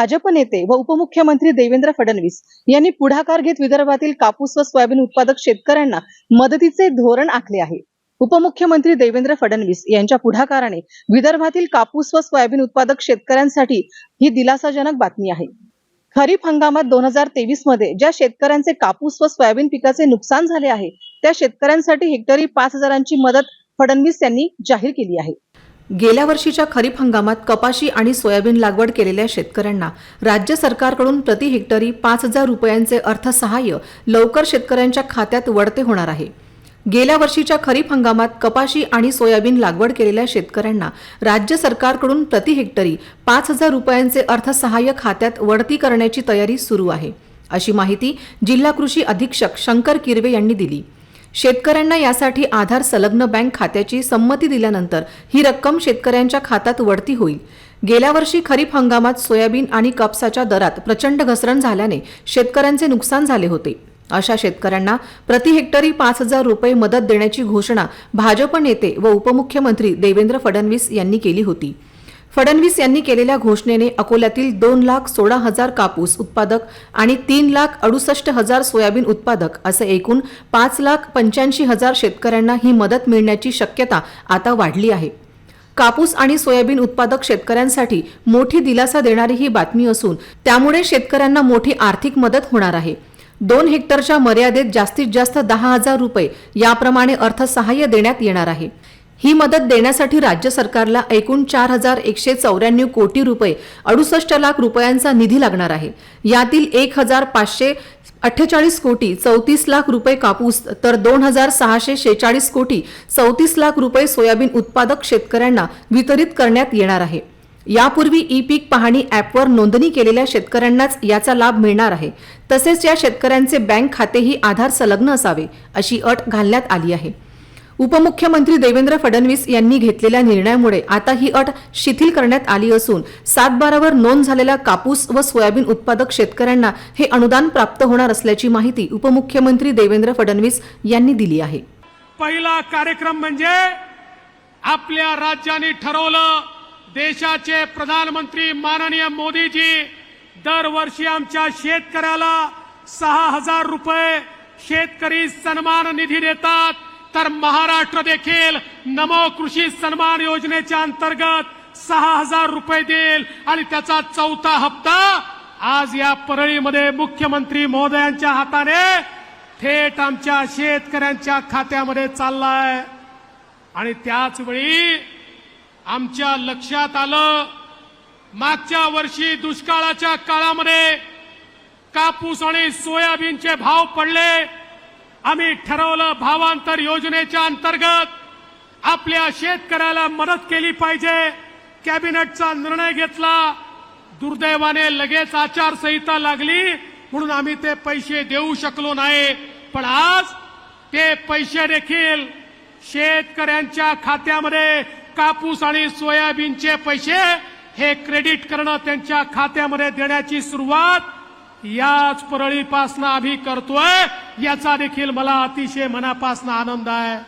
भाजप नेते व उपमुख्यमंत्री देवेंद्र फडणवीस यांनी पुढाकार घेत विदर्भातील कापूस व सोयाबीन उत्पादक शेतकऱ्यांना मदतीचे धोरण आखले आहे. उपमुख्यमंत्री देवेंद्र फडणवीस यांच्या पुढाकाराने विदर्भातील कापूस व सोयाबीन उत्पादक शेतकऱ्यांसाठी ही दिलासाजनक बातमी आहे. खरीप हंगामात दोन हजार तेवीसमध्ये ज्या शेतकऱ्यांचे कापूस व सोयाबीन पिकाचे नुकसान झाले आहे त्या शेतकऱ्यांसाठी हेक्टरी पाच हजारांची मदत फडणवीस यांनी जाहीर केली आहे. गेल्या वर्षीच्या खरीप हंगामात कपाशी आणि सोयाबीन लागवड केलेल्या शेतकऱ्यांना राज्य सरकारकडून प्रति हेक्टरी पाच हजार रुपयांचे अर्थसहाय्य लवकर शेतकऱ्यांच्या खात्यात वळते होणार आहे. गेल्या वर्षीच्या खरीप हंगामात कपाशी आणि सोयाबीन लागवड केलेल्या शेतकऱ्यांना राज्य सरकारकडून प्रति हेक्टरी पाच हजार रुपयांचे अर्थसहाय्य खात्यात वळती करण्याची तयारी सुरू आहे. अशी माहिती जिल्हा कृषी अधीक्षक शंकर किरवे यांनी दिली. शेतकऱ्यांना यासाठी आधार संलग्न बँक खात्याची संमती दिल्यानंतर ही रक्कम शेतकऱ्यांच्या खात्यात वडती होईल. गेल्या वर्षी खरीप हंगामात सोयाबीन आणि कापसाच्या दरात प्रचंड घसरण झाल्याने शेतकऱ्यांचे नुकसान झाले होते. अशा शेतकऱ्यांना प्रति हेक्टरी पाच हजार रुपये मदत देण्याची घोषणा भाजप नेते व उपमुख्यमंत्री देवेंद्र फडणवीस यांनी केली होती. फडणवीस यांनी केलेल्या घोषणेने अकोल्यातील दोन लाख सोळा हजार कापूस उत्पादक आणि तीन लाख अडुसष्ट हजार सोयाबीन उत्पादक असे एकूण पाच लाख पंच्याऐंशी हजार शेतकऱ्यांना ही मदत मिळण्याची शक्यता आता वाढली आहे. कापूस आणि सोयाबीन उत्पादक शेतकऱ्यांसाठी मोठी दिलासा देणारी ही बातमी असून त्यामुळे शेतकऱ्यांना मोठी आर्थिक मदत होणार आहे. दोन हेक्टरच्या मर्यादेत जास्तीत जास्त दहा हजार रुपये याप्रमाणे अर्थसहाय्य देण्यात येणार आहे. ही मदत देण्यासाठी राज्य सरकारला एकूण चार हजार एकशे चौऱ्याण्णव कोटी रुपये अडुसष्ट लाख रुपयांचा निधी लागणार आहे. यातील एक हजार पाचशे अठ्ठेचाळीस कोटी चौतीस लाख रुपये कापूस तर दोन हजार सहाशे शेहेचाळीस कोटी चौतीस लाख रुपये सोयाबीन उत्पादक शेतकऱ्यांना वितरित करण्यात येणार आहे. यापूर्वी ई पीक पाहणी ॲपवर नोंदणी केलेल्या शेतकऱ्यांनाच याचा लाभ मिळणार आहे. तसेच या शेतकऱ्यांचे बँक खातेही आधार संलग्न असावे अशी अट घालण्यात आली आहे. उपमुख्यमंत्री देवेंद्र फडणवीस यांनी घेतलेल्या निर्णयामुळे आता ही अट शिथिल करण्यात आली असून सात बारावर नोंद झालेल्या कापूस व सोयाबीन उत्पादक शेतकऱ्यांना हे अनुदान प्राप्त होणार असल्याची माहिती उपमुख्यमंत्री देवेंद्र फडणवीस यांनी दिली आहे. पहिला कार्यक्रम म्हणजे आपल्या राज्याने ठरवलं देशाचे प्रधानमंत्री माननीय मोदीजी दरवर्षी आमच्या शेतकऱ्याला सहा हजार रुपये शेतकरी सन्मान निधी देतात. तर महाराष्ट्र देखील नमो कृषी सन्मान योजनेच्या अंतर्गत सहा हजार रुपये देईल. आणि त्याचा चौथा हप्ता आज या परळीमध्ये मुख्यमंत्री महोदयांच्या हाताने थेट आमच्या शेतकऱ्यांच्या खात्यामध्ये चाललाय. आणि त्याचवेळी आमच्या लक्षात आलं मागच्या वर्षी दुष्काळाच्या काळामध्ये कापूस आणि सोयाबीनचे भाव पडले. आम्ही ठरवलं भावांतर योजनेच्या अंतर्गत आपल्या शेतकऱ्याला मदत केली पाहिजे. कॅबिनेटचा निर्णय घेतला. दुर्दैवाने लगेच आचारसंहिता लागली. म्हणून आम्ही ते पैसे देऊ शकलो नाही. पण आज ते पैसे देखील शेतकऱ्यांच्या खात्यामध्ये कापूस आणि सोयाबीनचे पैसे हे क्रेडिट करणं त्यांच्या खात्यामध्ये देण्याची सुरुवात याच परळीपासनं आम्ही करतोय याचा देखील मला अतिशय मनापासून आनंद आहे.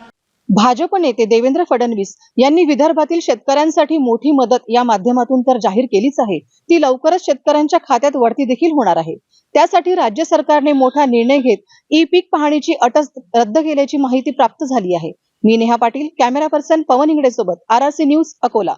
भाजप नेते देवेंद्र फडणवीस यांनी विदर्भातील शेतकऱ्यांसाठी मोठी मदत या माध्यमातून तर जाहीर केलीच आहे. ती लवकरच शेतकऱ्यांच्या खात्यात वळती देखील होणार आहे. त्यासाठी राज्य सरकारने मोठा निर्णय घेत ई पीक पाहणीची अटच रद्द केल्याची माहिती प्राप्त झाली आहे. मी नेहा पाटील कॅमेरा पर्सन पवन इंगडे सोबत R R C news Akola.